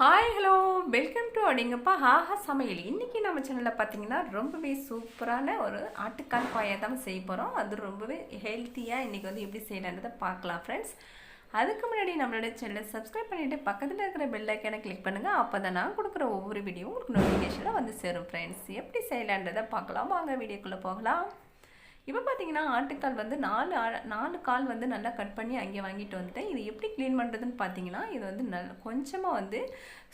Hi hello welcome to அப்படிங்கப்பா ஹாஹா சமையல். இன்றைக்கி நம்ம சேனலில் பார்த்தீங்கன்னா ரொம்பவே சூப்பரான ஒரு ஆட்டுக்கால் பாயை தான் செய்ய போகிறோம் அது ரொம்பவே ஹெல்த்தியாக இன்றைக்கி வந்து எப்படி செய்யலான்றதை பார்க்கலாம் ஃப்ரெண்ட்ஸ் அதுக்கு முன்னாடி நம்மளோட சேனலை சப்ஸ்கிரைப் பண்ணிவிட்டு பக்கத்தில் இருக்கிற பெல்லைக்கனை கிளிக் பண்ணுங்கள் அப்போ தான் நான் கொடுக்குற ஒவ்வொரு வீடியோ உங்களுக்கு நோட்டிஃபிகேஷனில் வந்து சேரும் ஃப்ரெண்ட்ஸ் எப்படி செய்யலான்றதை பார்க்கலாம். வாங்க வீடியோக்குள்ளே போகலாம். இப்போ பார்த்தீங்கன்னா ஆட்டுக்கால் வந்து நாலு ஆ- நாலு கால் வந்து நல்லா கட் பண்ணி அங்கே வாங்கிட்டு வந்துட்டேன். இது எப்படி க்ளீன் பண்ணுறதுன்னு பார்த்தீங்கன்னா இது வந்து நல் கொஞ்சமாக வந்து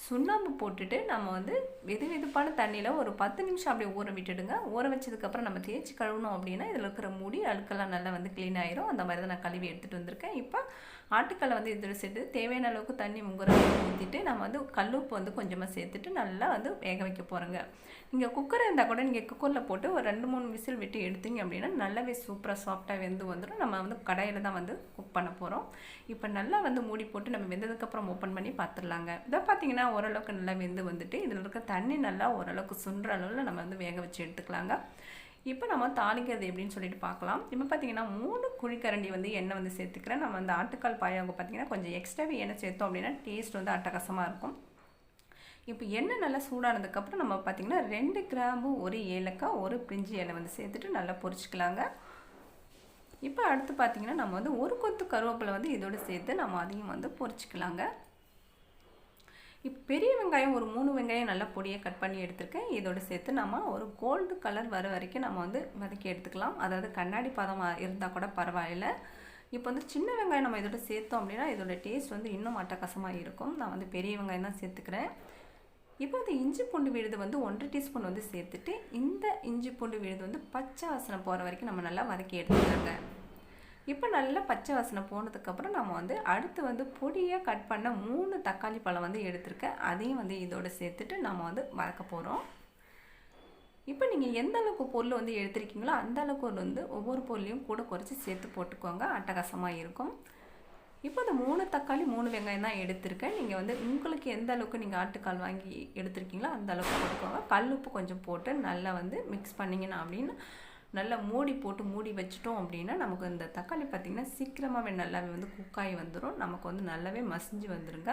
சுண்ணாம்பு போட்டுட்டு நம்ம வந்து வெது வெதுப்பான தண்ணியில் ஒரு பத்து நிமிஷம் அப்படியே ஊற விட்டுடுங்க. ஊற வச்சதுக்கப்புறம் நம்ம தேய்ச்சி கழுவணும் அப்படின்னா இதில் இருக்கிற முடி அழுக்கெல்லாம் நல்லா வந்து க்ளீன் ஆயிரும். அந்த மாதிரி தான் நான் கழுவி எடுத்துகிட்டு வந்திருக்கேன். இப்போ ஆட்டுக்கல்லை வந்து இதில் சேர்த்து தேவையான அளவுக்கு தண்ணி முங்குற ஊற்றிட்டு நம்ம வந்து கல்லுப்பு வந்து கொஞ்சமாக சேர்த்துட்டு நல்லா வந்து வேக வைக்க போகிறோங்க நீங்கள் குக்கர் இருந்தால் கூட நீங்கள் குக்கரில் போட்டு ஒரு ரெண்டு மூணு விசில் விட்டு எடுத்தீங்க அப்படின்னா நல்லாவே சூப்பராக சாஃப்டாக வெந்து வந்துடும். நம்ம வந்து கடையில் தான் வந்து குக் பண்ண போகிறோம் இப்போ நல்லா வந்து மூடி போட்டு நம்ம வெந்ததுக்கப்புறம் ஓப்பன் பண்ணி பார்த்துடலாங்க இதை பார்த்தீங்கன்னா ஓரளவுக்கு நல்லா வெந்து வந்துட்டு இதில் இருக்க தண்ணி நல்லா ஓரளவுக்கு சுன்ற அளவில் நம்ம வந்து வேக வச்சு எடுத்துக்கலாங்க. இப்போ நம்ம தாளிக்கிறது எப்படின்னு சொல்லிட்டு பார்க்கலாம். இப்போ பார்த்தீங்கன்னா மூணு குழிக்கரண்டி வந்து எண்ணெய் வந்து சேர்த்துக்கிறேன். நம்ம அந்த ஆட்டுக்கால் பாயாவுக்கு பார்த்தீங்கன்னா கொஞ்சம் எக்ஸ்ட்ராவே எண்ணெய் சேர்த்தோம் அப்படின்னா டேஸ்ட் வந்து அட்டகாசமாக இருக்கும். இப்போ எண்ணெய் நல்லா சூடானதுக்கப்புறம் நம்ம பார்த்திங்கன்னா ரெண்டு கிராம்பு ஒரு ஏலக்காய் ஒரு பிரிஞ்சி எண்ணெய் வந்து சேர்த்துட்டு நல்லா பொரிச்சிக்கலாங்க. இப்போ அடுத்து பார்த்திங்கன்னா நம்ம வந்து ஒரு கொத்து கருவேப்பிலை வந்து இதோடு சேர்த்து நம்ம அதையும் வந்து பொரிச்சிக்கலாங்க. இப்போ பெரிய வெங்காயம் ஒரு மூணு வெங்காயம் நல்லா பொடியை கட் பண்ணி எடுத்திருக்கேன். இதோட சேர்த்து நம்ம ஒரு கோல்டு கலர் வர வரைக்கும் நம்ம வந்து வதக்கி எடுத்துக்கலாம். அதாவது கண்ணாடி பதமாக இருந்தால் கூட பரவாயில்ல. இப்போ வந்து சின்ன வெங்காயம் நம்ம இதோட சேர்த்தோம் அப்படின்னா இதோட டேஸ்ட் வந்து இன்னும் அட்டகாசமாக இருக்கும். நான் வந்து பெரிய வெங்காயம் தான் சேர்த்துக்கிறேன். இப்போ வந்து இஞ்சி பூண்டு விழுது வந்து ஒன்றரை டீஸ்பூன் வந்து சேர்த்துட்டு இந்த இஞ்சி பூண்டு விழுது வந்து பச்சை வாசனை போகிற வரைக்கும் நம்ம நல்லா வதக்கி எடுத்துக்கிறாங்க இப்போ நல்லா பச்சை வாசனை போனதுக்கப்புறம் நம்ம வந்து அடுத்து வந்து பொடியாக கட் பண்ண மூணு தக்காளி பழம் வந்து எடுத்திருக்கேன். அதையும் வந்து இதோட சேர்த்துட்டு நம்ம வந்து வதக்க போகிறோம் இப்போ நீங்கள் எந்த அளவுக்கு பொருள் வந்து எடுத்திருக்கீங்களோ அந்த அளவுக்கு வந்து ஒவ்வொரு பொருளையும் கூட குறைச்சி சேர்த்து போட்டுக்கோங்க. அட்டகாசமாக இருக்கும். இப்போ இந்த மூணு தக்காளி மூணு வெங்காயம் தான் எடுத்திருக்கேன். நீங்கள் வந்து உங்களுக்கு எந்த அளவுக்கு நீங்கள் ஆட்டுக்கால் வாங்கி எடுத்திருக்கீங்களோ அந்த அளவுக்கு போட்டுக்கோங்க. கல் உப்பு கொஞ்சம் போட்டு நல்லா வந்து மிக்ஸ் பண்ணிங்கன்னா அப்படின்னு நல்லா மூடி போட்டு மூடி வச்சிட்டோம் அப்படின்னா நமக்கு இந்த தக்காளி பார்த்திங்கன்னா சீக்கிரமாகவே நல்லாவே வந்து குக்காகி வந்துடும் நமக்கு வந்து நல்லாவே மசிஞ்சு வந்துருங்க.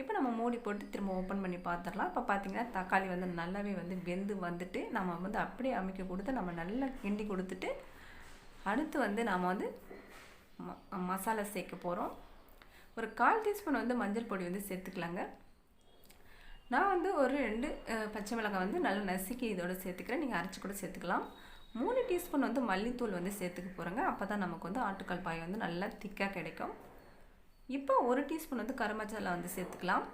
இப்போ நம்ம மூடி போட்டு திரும்ப ஓப்பன் பண்ணி பார்த்துடலாம். இப்போ பார்த்திங்கன்னா தக்காளி வந்து நல்லாவே வந்து வெந்து வந்துட்டு நம்ம வந்து அப்படியே அமைக்க கொடுத்து நம்ம நல்லா கிண்டி கொடுத்துட்டு அடுத்து வந்து நாம் வந்து ம- மசாலா சேர்க்க போகிறோம் ஒரு கால் டீஸ்பூன் வந்து மஞ்சள் பொடி வந்து சேர்த்துக்கலாங்க. நான் வந்து ஒரு ரெண்டு பச்சை மிளகாய் வந்து நல்லா நசுக்கி இதோட சேர்த்துக்கிறேன். நீங்கள் அரைச்சி கூட சேர்த்துக்கலாம். மூணு டீஸ்பூன் வந்து மல்லித்தூள் வந்து சேர்த்துக்க போகிறோங்க அப்போ தான் நமக்கு வந்து ஆட்டுக்கால் பாய் வந்து நல்லா திக்காக கிடைக்கும். இப்போ ஒரு டீஸ்பூன் வந்து கருமச்சாலா வந்து சேர்த்துக்கலாம்.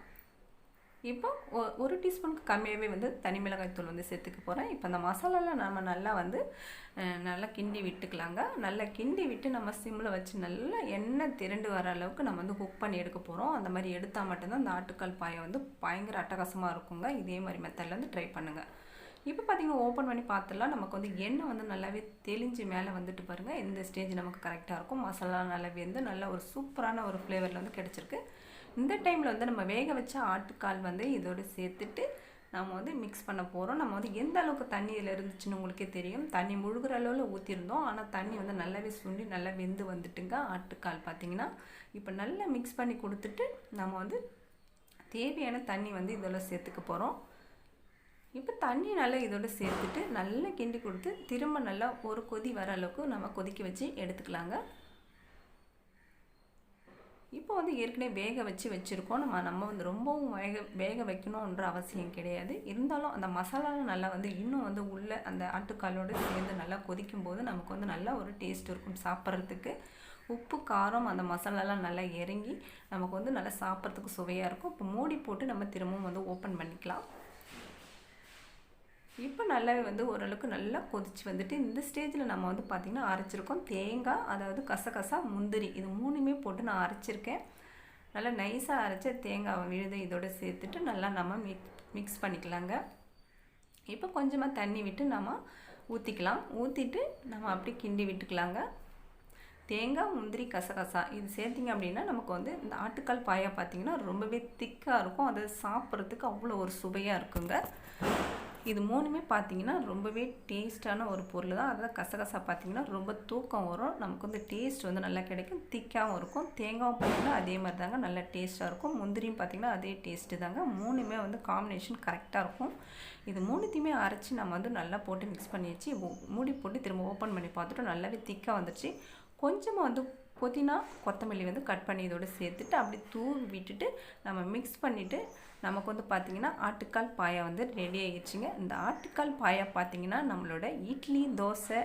இப்போ ஒ- ஒரு டீஸ்பூனுக்கு கம்மியாகவே வந்து தனி மிளகாய் தூள் வந்து சேர்த்துக்க போகிறேன் இப்போ அந்த மசாலாலாம் நம்ம நல்லா வந்து நல்லா கிண்டி விட்டுக்கலாங்க. நல்லா கிண்டி விட்டு நம்ம சிம்மில் வச்சு நல்லா எண்ணெய் திரண்டு வர அளவுக்கு நம்ம வந்து குக் பண்ணி எடுக்க போகிறோம் அந்த மாதிரி எடுத்தால் மட்டும்தான் அந்த ஆட்டுக்கால் பாயை வந்து பயங்கர அட்டகாசமாக இருக்குங்க. இதே மாதிரி மெத்தடில் வந்து ட்ரை பண்ணுங்கள் இப்போ பார்த்தீங்கன்னா ஓப்பன் பண்ணி பார்த்துலாம் நமக்கு வந்து எண்ணெய் வந்து நல்லாவே தெளிஞ்சு மேலே வந்துட்டு பாருங்கள் இந்த ஸ்டேஜ் நமக்கு கரெக்டாக இருக்கும். மசாலா நல்லா வெந்து நல்ல ஒரு சூப்பரான ஒரு ஃப்ளேவரில் வந்து கிடச்சிருக்கு. இந்த டைமில் வந்து நம்ம வேக வச்ச ஆட்டுக்கால் வந்து இதோடு சேர்த்துட்டு நம்ம வந்து மிக்ஸ் பண்ண போகிறோம் நம்ம வந்து எந்த அளவுக்கு தண்ணி இதில் இருந்துச்சுன்னு உங்களுக்கே தெரியும். தண்ணி முழுகிற அளவில் ஊற்றிருந்தோம் ஆனால் தண்ணி வந்து நல்லாவே சுண்டி நல்லா வெந்து வந்துட்டுங்க. ஆட்டுக்கால் பார்த்தீங்கன்னா இப்போ நல்லா மிக்ஸ் பண்ணி கொடுத்துட்டு நம்ம வந்து தேவையான தண்ணி வந்து இதில் சேர்த்துக்க போகிறோம் இப்போ தண்ணி நல்லா இதோட சேர்த்துட்டு நல்லா கிண்டி கொடுத்து திரும்ப நல்லா ஒரு கொதி வர அளவுக்கு நம்ம கொதிக்க வச்சு எடுத்துக்கலாங்க. இப்போ வந்து ஏற்கனவே வேக வச்சு வச்சுருக்கோம். நம்ம நம்ம வந்து ரொம்பவும் வேக வேக வைக்கணுன்ற அவசியம் கிடையாது. இருந்தாலும் அந்த மசாலாவும் நல்லா வந்து இன்னும் வந்து உள்ளே அந்த ஆட்டுக்காலோடு சேர்ந்து நல்லா கொதிக்கும் போது நமக்கு வந்து நல்லா ஒரு டேஸ்ட் இருக்கும் சாப்பிட்றதுக்கு. உப்பு காரம் அந்த மசாலாலாம் நல்லா இறங்கி நமக்கு வந்து நல்லா சாப்பிட்றதுக்கு சுவையாக இருக்கும். இப்போ மூடி போட்டு நம்ம திரும்பவும் வந்து ஓப்பன் பண்ணிக்கலாம். நல்லாவே வந்து ஓரளவுக்கு நல்லா கொதிச்சு வந்துட்டு இந்த ஸ்டேஜில் நம்ம வந்து பார்த்திங்கன்னா அரைச்சிருக்கோம். தேங்காய் அதாவது கசகசா முந்திரி இது மூணுமே போட்டு நான் அரைச்சிருக்கேன். நல்லா நைஸாக அரைச்ச தேங்காய் விழுது இதோட சேர்த்துட்டு நல்லா நம்ம மிக் மிக்ஸ் பண்ணிக்கலாங்க. இப்போ கொஞ்சமாக தண்ணி விட்டு நம்ம ஊற்றிக்கலாம் ஊற்றிட்டு நம்ம அப்படியே கிண்டி விட்டுக்கலாங்க. தேங்காய் முந்திரி கசகசா இது சேர்த்திங்க அப்படின்னா நமக்கு வந்து இந்த ஆட்டுக்கால் பாயா பார்த்திங்கன்னா ரொம்பவே திக்காக இருக்கும். அதை சாப்பிட்றதுக்கு அவ்வளோ ஒரு சுவையாக இருக்குங்க. இது மூணுமே பார்த்தீங்கன்னா ரொம்பவே டேஸ்ட்டான ஒரு பொருள் தான். அதாவது கசகசா பார்த்தீங்கன்னா ரொம்ப தூக்கம் வரும். நமக்கு வந்து டேஸ்ட் வந்து நல்லா கிடைக்கும். திக்காகவும் இருக்கும். தேங்காயும் பார்த்தீங்கன்னா அதே மாதிரி தாங்க. நல்லா டேஸ்ட்டாக இருக்கும். முந்திரியும் பார்த்தீங்கன்னா அதே டேஸ்ட்டு தாங்க. மூணுமே வந்து காம்பினேஷன் கரெக்டாக இருக்கும். இது மூணுத்தையுமே அரைச்சி நம்ம வந்து நல்லா போட்டு மிக்ஸ் பண்ணி வச்சு மூடி போட்டு திரும்ப ஓப்பன் பண்ணி பார்த்துட்டு நல்லாவே திக்காக வந்துச்சு கொஞ்சமாக வந்து புதினா கொத்தமல்லி வந்து கட் பண்ணி இதோடு சேர்த்துட்டு அப்படி தூவி விட்டுட்டு நம்ம மிக்ஸ் பண்ணிவிட்டு நமக்கு வந்து பார்த்திங்கன்னா ஆட்டுக்கால் பாயா வந்து ரெடி ஆகிடுச்சிங்க இந்த ஆட்டுக்கால் பாயா பார்த்திங்கன்னா நம்மளோட இட்லி தோசை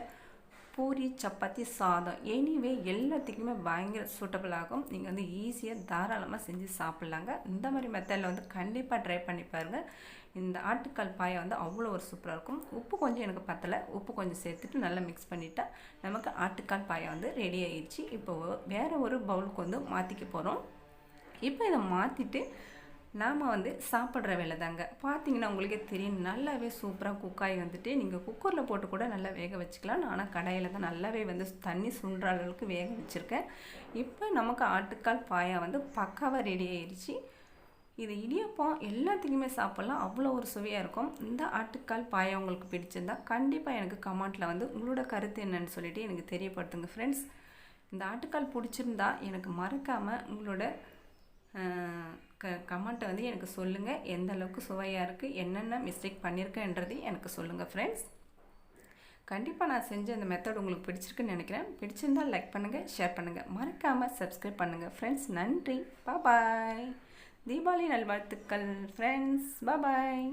பூரி சப்பாத்தி சாதம். எனிவே எல்லாத்துக்குமே பயங்கர சூட்டபிள் ஆகும். நீங்கள் வந்து ஈஸியாக தாராளமாக செஞ்சு சாப்பிட்லாங்க. இந்த மாதிரி மெத்தடில் வந்து கண்டிப்பாக ட்ரை பண்ணி பாருங்கள் இந்த ஆட்டுக்கால் பாயை வந்து அவ்வளோ ஒரு சூப்பராக இருக்கும். உப்பு கொஞ்சம் எனக்கு பத்தலை. உப்பு கொஞ்சம் சேர்த்துட்டு நல்லா மிக்ஸ் பண்ணிட்டா நமக்கு ஆட்டுக்கால் பாயை வந்து ரெடி ஆயிடுச்சு இப்போ வேறு ஒரு பவுலுக்கு வந்து மாற்றிக்க போகிறோம் இப்போ இதை மாற்றிட்டு நாம் வந்து சாப்பிட்ற வேலை தாங்க. பார்த்தீங்கன்னா உங்களுக்கே தெரியும் நல்லாவே சூப்பராக குக்காய் வந்துட்டு நீங்கள் குக்கரில் போட்டு கூட நல்லா வேக வச்சுக்கலாம். ஆனால் கடையில் தான் நல்லாவே வந்து தண்ணி சுண்டுற அளவுக்கு வேக வச்சுருக்கேன். இப்போ நமக்கு ஆட்டுக்கால் பாயா வந்து பக்காவாக ரெடி ஆயிடுச்சு இது இடியப்பம் எல்லாத்துக்குமே சாப்பிட்லாம். அவ்வளோ ஒரு சுவையாக இருக்கும். இந்த ஆட்டுக்கால் பாயா உங்களுக்கு பிடிச்சிருந்தா கண்டிப்பாக எனக்கு கமெண்ட்டில் வந்து உங்களோட கருத்து என்னன்னு சொல்லிவிட்டு எனக்கு தெரியப்படுத்துங்க ஃப்ரெண்ட்ஸ் இந்த ஆட்டுக்கால் பிடிச்சிருந்தா எனக்கு மறக்காமல் உங்களோட க கமெண்ட்டை வந்து எனக்கு சொல்லுங்கள் எந்த அளவுக்கு சுவையாக இருக்குது என்னென்ன மிஸ்டேக் பண்ணியிருக்கேன்றது எனக்கு சொல்லுங்கள் ஃப்ரெண்ட்ஸ் கண்டிப்பாக நான் செஞ்ச இந்த மெத்தட் உங்களுக்கு பிடிச்சிருக்குன்னு நினைக்கிறேன். பிடிச்சிருந்தால் லைக் பண்ணுங்கள் ஷேர் பண்ணுங்கள் மறக்காமல் சப்ஸ்கிரைப் பண்ணுங்கள் ஃப்ரெண்ட்ஸ் நன்றி. பாய் தீபாவளி நல்வாழ்த்துக்கள் ஃப்ரெண்ட்ஸ் பாய்